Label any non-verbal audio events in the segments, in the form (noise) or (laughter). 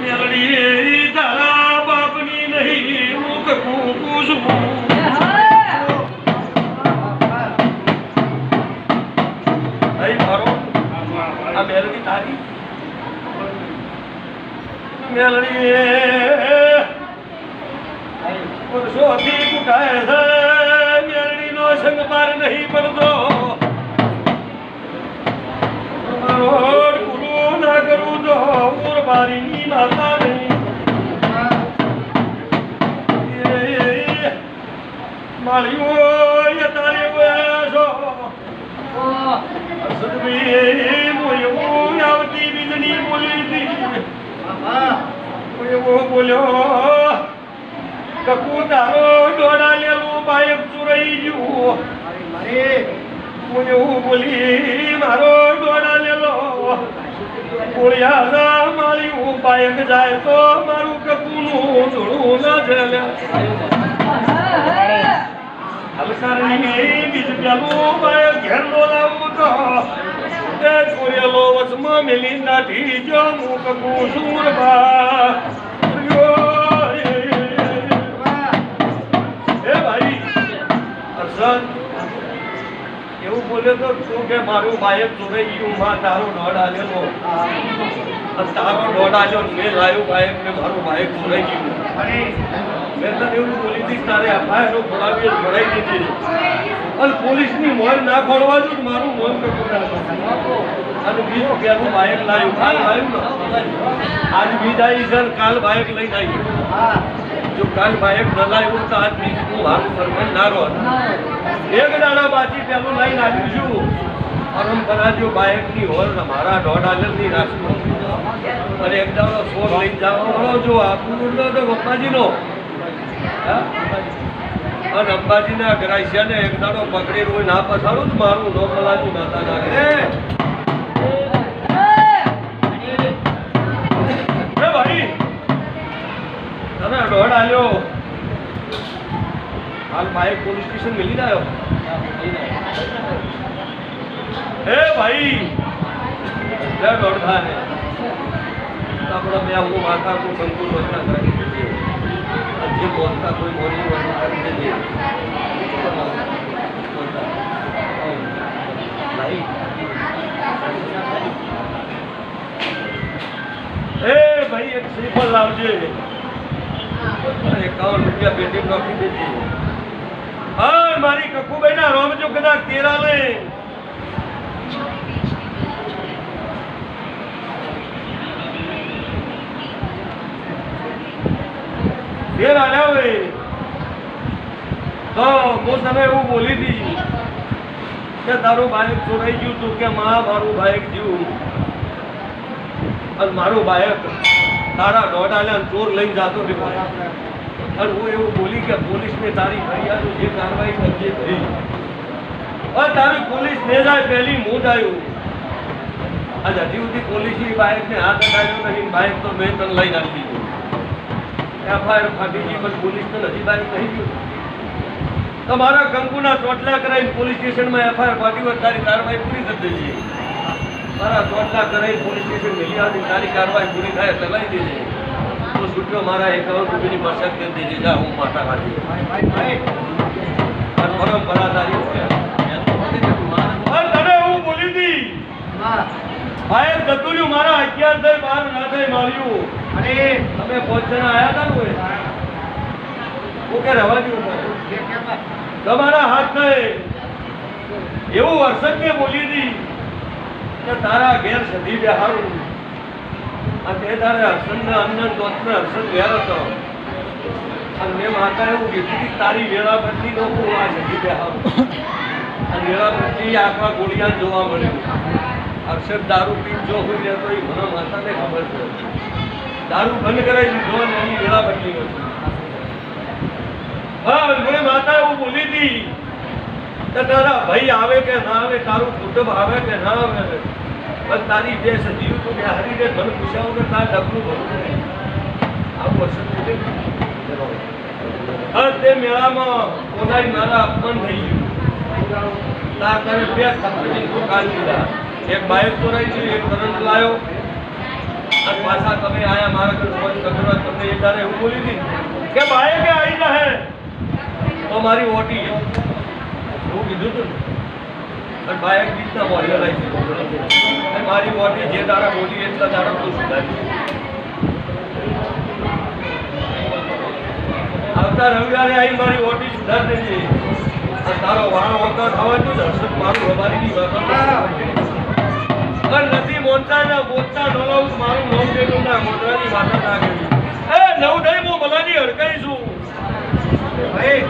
મેલડી તારા બાપની નહીં મુખ કૂકું છું મેલડી તારી મેલડી પુરુષોથી કુટાય છે મેલડી નો સંગ પાર નહીં પડતો બોલી તારો દોડા લેલું. એવું બોલી મારો મારી બાયક જાય તો મારું કકુનું જોડું ન જલ્યા હલકારની બીજ પેલું બાયક ઘેર બોલાવું તો. એ ચોરેલો વચમાં મેલી નાઠી જો હું કકુ સુરબા એ ભાઈ હર્ષદ એવું બોલ્યો તો શું કે મારું બાયક ચોરાઈ ગયું માં તારો દોડ અને તારો દોડ આલ્યો મેં લાવ્યું બાયક ને મારું બાયક ચોરાઈ ગયું મેં તને એવું બોલી હતી, તારે એફઆઈઆર ખોલાવી ભરાઈ દીધી અને પોલીસની મોર ના ખોડવા દઉં મારું મોન કપૂર અને બીજું પેલું બાઇક લાવ્યું લાવ્યું ને. આજ બીજા કાલ બાઇક લઈને આવી જો કાલ બાયક ન લાવ્યું તો આજ બીજ હું મારું ફરમાન ના રહો એક દાડા બાજી પેલું લઈને આવ્યું છું. પરંપરા જો બાયકની હોલ મારા દોઢ હાજરની રાખવું અને એક દાડો સોર લઈને જવાનો જો આપણું તો પપ્પાજીનો? હા? અને અંબાજીના ને એક દાડો પકડી રોઈ ના પછાડું તો મારું નો પલાજી માતા નાખે તને દોડ આલ્યો હાલ બાઈક પોલીસ સ્ટેશન મિલી આવ્યો હે ભાઈ લે દોડ થાને આપણે બે હું માથા કો સંકુલ વચના કરી દીધી જે બોલતા કોઈ બોલી વચના કરી દેજે ભાઈ એ ભાઈ એક શ્રીફળ લાવજે અને એકાવન રૂપિયા પેટી નાખી દીધી. હા મારી કકુભાઈ ના રોમ જો કદાચ તેરા લે. તેર હોય તો એવું બોલી હતી કે તારું બાઇક ચોરાઈ ગયું તું કે મારું ભાઈક જીવું. અને મારું બાયક તારા દોઢ આલ્યા ને ચોર લઈને જાતો રહ્યો. અને હું એવું બોલી કે પોલીસને તારી ફરિયાદો જે કાર્યવાહી કરજે. થઈ અને તારી પોલીસ ને જાય પહેલી હું આવ્યું આજે હજી સુધી પોલીસની બાઇકને હાથ અડાડ્યો નહીં બાઇક તો મેં તને લઈ આપી દીધું. એફઆઈઆર ફાટી ગઈ પણ પોલીસને હજી બાઇક નહીં ગયું તમારા કંકુના ચોટલા કરાવીને પોલીસ સ્ટેશનમાં એફઆઈઆર ફાટી હોય તારી કાર્યવાહી પૂરી કરી દેજે. મારા ચોટલા કરાવી પોલીસ સ્ટેશન મિલી આવતી તારી કાર્યવાહી પૂરી થાય એટલે લઈ દેજે. છૂટ્યો મારા એકાઉન્ટ રૂપિયાની મશક કરી દીધી જા હું માતા કાઢી અને પરંપરા તારી છે. અને તને હું બોલી હતી ભાઈ જતું મારા અગિયાર થઈ બાર ના થઈ માર્યું. અરે. તમે પાંચ જણા આયા હતા ને ઓય? રહેવા કેમ તમારા હાથ નહીં એવું હર્ષદને બોલી હતી કે તારા ઘેર સધી બેહારું અને તે તારે હર્ષદને અન્ન દોતને હર્ષદ વેર હતો અને મેં માતા એવું કીધું કે તારી વેળા બદલી નો હું આ જગી બેહારું અને વેળા આખા ગોળિયા જોવા મળ્યું હર્ષદ દારૂ પી જો હોય રહેતો એ મને માતાને ખબર છે દારૂ બંધ કરાવી દીધો અને એની વેળા બદલી હતી હા મેં માતા એવું બોલી હતી તારા ભાઈ આવે કે ના આવે, તારું કુટુંબ આવે કે ના આવે. બસ તારી જે સજીવ તું બે હરીને રે મને પૂછાવું કે તાર ડબલું ભરવું આવું હા તે મેળામાં કોનાઈ મારા અપમાન થઈ ગયું. તાર તારે બે કંપની દુકાન લીધા એક બાઇક ચોરાઈ ગયું, એક કરંટ લાયો. અને પાછા તમે આયા મારા ઘર ફોન કર્યો તમને એ તારે એવું બોલી હતી? કે બાઇકે આવી હે તો મારી ઓટી. હું કીધું તું ને. અને ભાઈ એક મોઢે લાવી દીધું અને મારી બોડી જે તારા બોલી એટલા તારા તું સુધારી આવતા રવિવારે આવી મારી બોડી સુધાર દેજે. અને તારો વાળો વગર જો દર્શક મારું અમારી વાત પણ નથી મોનતા ના બોલતા નોલાવું મારું નવ જેટલું ના મોઢાની માતા ના કરી એ નવ નહીં, હું ભલાની હડકાઈ છું. ભાઈ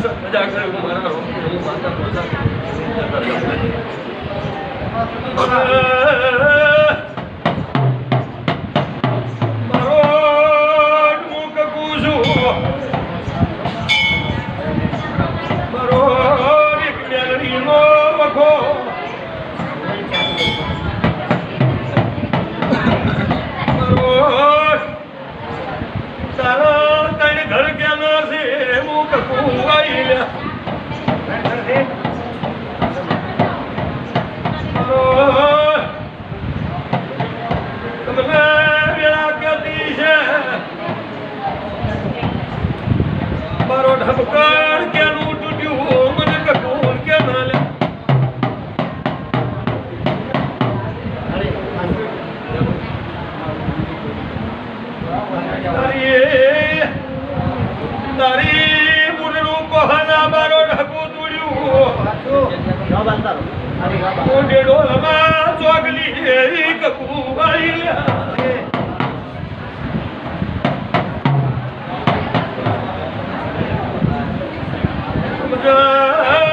સર મજા કરે હું માતા બોલતા. તારા તણ ઘર ક્યાંના છે? મુખ કુવાઈ લે મારો તમને વેળા ક્યાંથી છે મારો ઢબકણ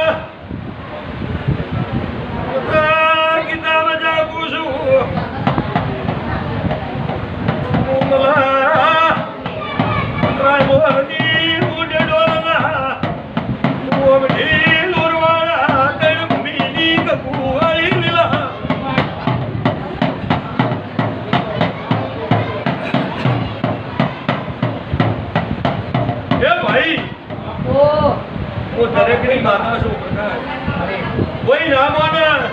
બધા (laughs) ના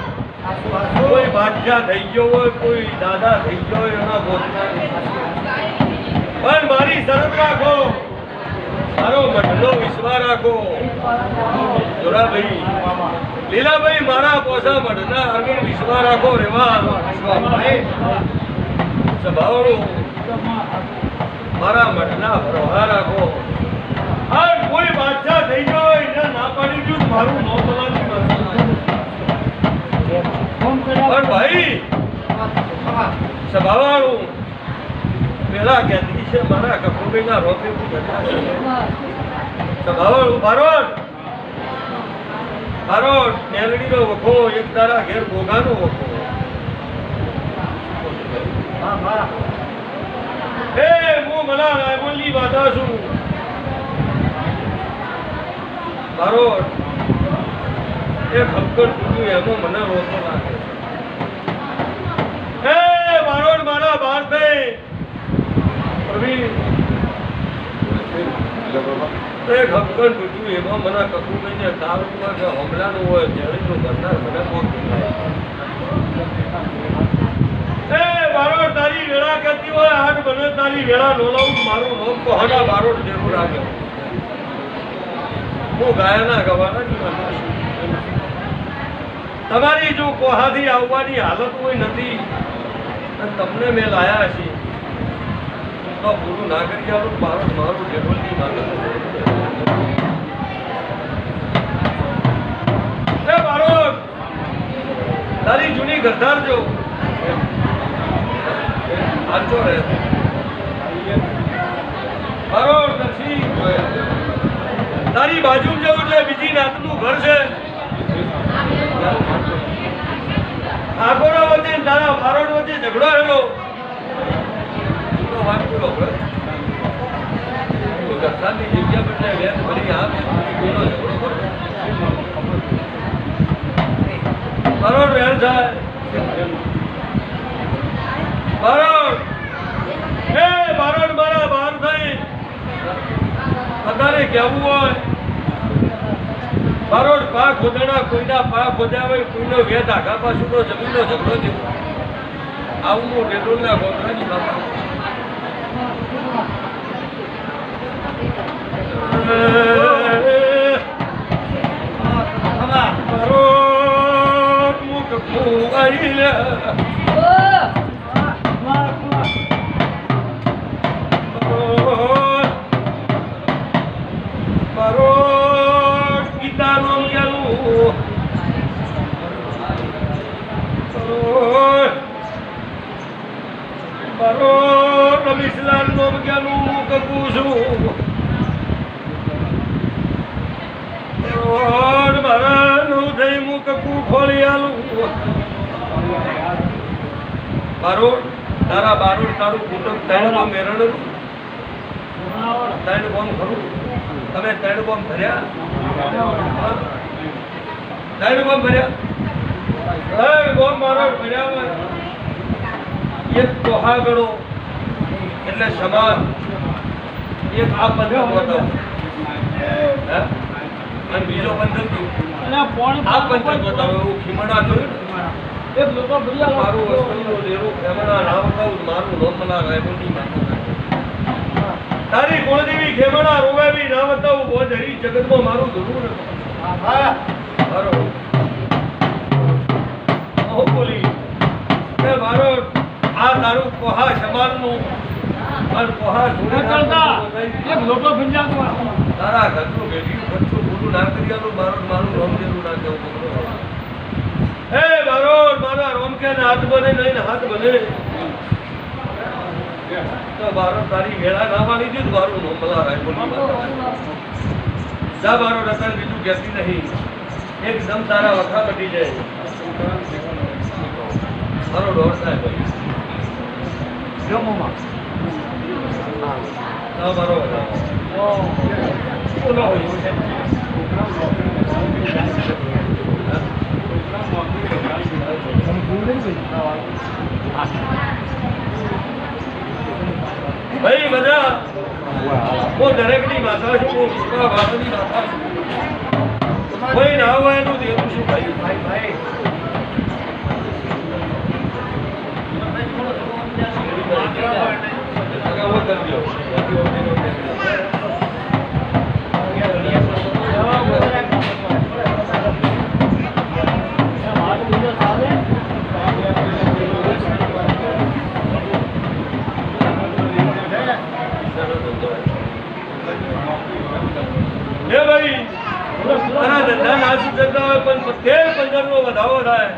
કોઈ બાદશાહ થઈ ગયો હોય, કોઈ દાદા થઈ ગયો હોય, એના ગોતના પણ મારી શરત રાખો. મારો મઢનો વિશ્વાસ રાખો. જોરાભાઈ, લીલાભાઈ, મારા પોસા મઢના અરવિંદ વિશ્વા રાખો, રેવા. સ્વભાવનું મારા મઢના પ્રવાહ રાખો. કોઈ બાદશાહ થઈ ગયો એને ના પાડી દઉં, મારું નો બોલાવી પણ ભાઈ સ્વભાવવાળું પેલા કેદગી છે મારા કપૂરભાઈના રોપે સભાવાળું બારોટ બારોટ મેલડીનો વખો એક તારા ઘેર ગોગાનો વખો. એ હું મલા રાયમલની બાધા છું. બારોટ એ ખપકર તૂટ્યું એમાં મને રોતો લાગે. હે બારોટ મારા બાર થઈ પ્રવીણ. એ ખપકર તૂટ્યું એમાં મને કકું કહીને તારું કે હમલાનું હોય જળીનું કરનાર મને કોણ એ બારોટ તારી વેળા કરતી હોય આઠ બને તારી વેળા નોલાવું મારું નોમ કોહડા બારોટ જરૂર આવે. હું ગાયના ગવાના જ. તમારી જો કોહાથી આવવાની હાલત કોઈ નથી, અને તમને મેં લાયા છે. તો પૂરું ના કરી આવું મારું મારું ટેબલની માગત તારી જૂની ગરદાર જો. આજો રહે. તારી બાજુ જવું એટલે બીજી નાતનું ઘર છે. આગોરો વચ્ચે તારા બારોટ વચ્ચે ઝઘડો હેલો પૂરો ઘરસાની જગ્યા બદલે વેત ભરી આ વેત ભરી પેલો ઝઘડો કરો બારોટ વેર થાય. બારોટ હે બારોટ મારા બહાર થઈ. અત્યારે કહેવું હોય. બારોટ પા ખોદણા કોઈના પા ખોદાવે, કોઈનો વેદ આઘા પાછુંનો જમીનનો ઝઘડો થયો. આવું હું ડેડોલના ગોત્રાની બાપા બારોડ તારા બારોડ તારું કુટુંબ ત્રણ બોમ ત્રણ બોમ ખરું. તમે ત્રણ બોમ ભર્યા? ત્રણ બોમ ભર્યા? બોમ મારો ભર્યા એક તોહા એટલે સમાન. એક આ પંથક બતાવો હે? અને બીજો પંથક કયો? આ પંથક બતાવો એવું ખીમડા જોયું ને? મારું વસ્તુનું ના બતાવું મારું ના તારી કુળદેવી ના બહુ હરી જગતમાં મારું જરૂર મારો હું બોલી મારો આ તારું કોહા સમાનનું અને લોટો જોડે તારા ઘરનું ભેગી ખર્ચું પૂરું ના કરી મારું મારું રોમ જેવું ના કેવું હે મારો મારા રોમ કે ને હાથ બને નહીં ને હાથ બને. તો મારો તારી વેળા ના માની દીધું મારું નોમ ભલા જા મારો રતન બીજું કહેતી નહીં. એકદમ તારા વખા બટી જાય. મારો ડોર ભાઈ ના છે. ભાઈ બધા હું દરેકની ભાષા હું વિશ્વા માતા છું કોઈ ના એનું દેવું છું ભાઈ ભાઈ ભાઈ. હે ભાઈ તારા ધંધા ના સુધરતા હોય પણ તેર પંદર નો થાય.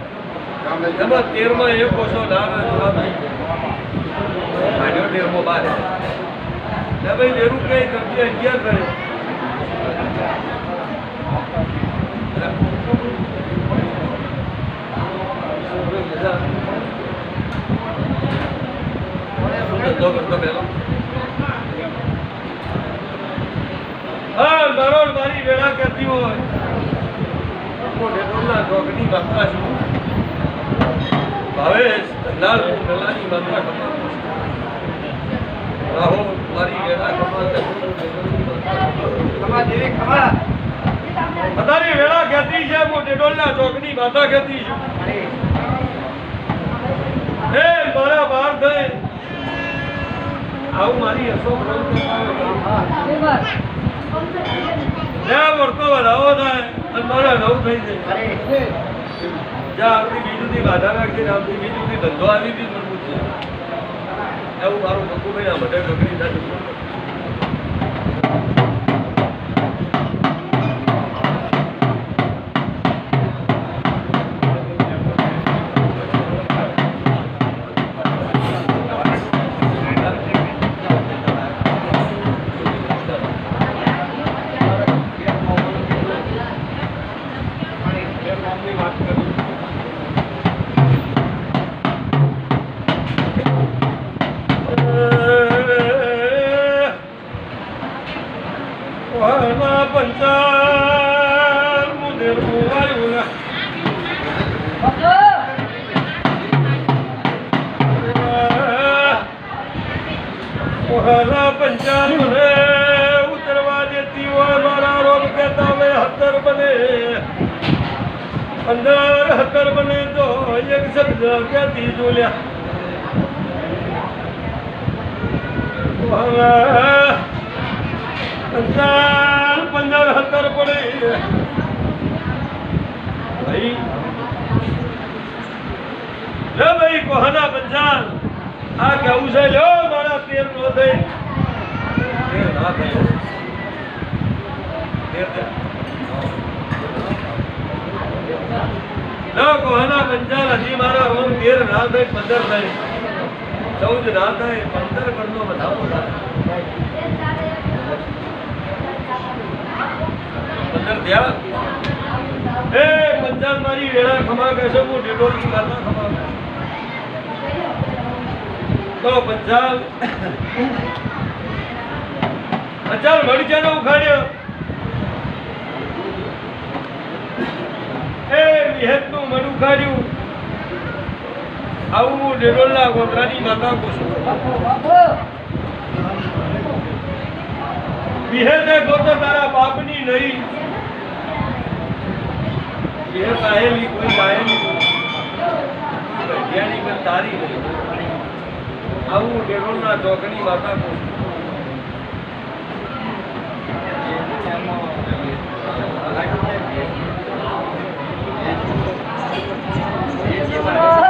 એમાં તેરમાં એક ઓછો લાભ જવાબ નહીં આડ્યો તેરમો બાર ભાઈ લેરું કે કબજે અગિયાર થયો મારો વેળા કરતી હોય. ઢેઢોળના ડોગની બાપા છું. ભાવેશ લાલ હું વેલાની માત્રા મારી વેળા કહેતી છે હું ઢેઢોળના ચોકની માતા છું. હે મારા બાર થઈ. આવું મારી અશોક જ્યાં વર્તો વધાવો થાય અને મારા નવ થઈ જાય. જ્યાં આપણી બીજુંથી બાધા નાખી ને આપણી બીજુંથી ધંધો આવી બી મજબૂત છે એવું મારું બકુભાઈ આ બધા પંદર હકર બને તો એક શબ્દ ક્યાંથી જોલ્યા ઓહના પંદર હતર પડે. ભાઈ, લે ભાઈ, કોહના બંધાન આ કેવું છે? લ્યો મારા તેર નો થઈ ના થાય. લો કોહના પંચાલ હજી મારા ઓમ તેર ના પંદર થાય ચૌદ ના પંદર કરનો વધાવો પંદર થયા? એ પંચાલ મારી વેળા ખમા કહેશે હું ડિટોલની ગાલમાં ખમા તો પંચાલ પંચાલ મરચાનો ઉખાડ્યો. એ વિહેતનું મનુખાર્યું આવું હું ડેરોલના ગોત્રાની માતા પૂછું. વિહેતે ગોતો તારા બાપની નહીં. વિહેત આયેલી કોઈ ગાયેલી પણ તારી નહીં. આવું ડેરોલના ચોકની માતા Thank you.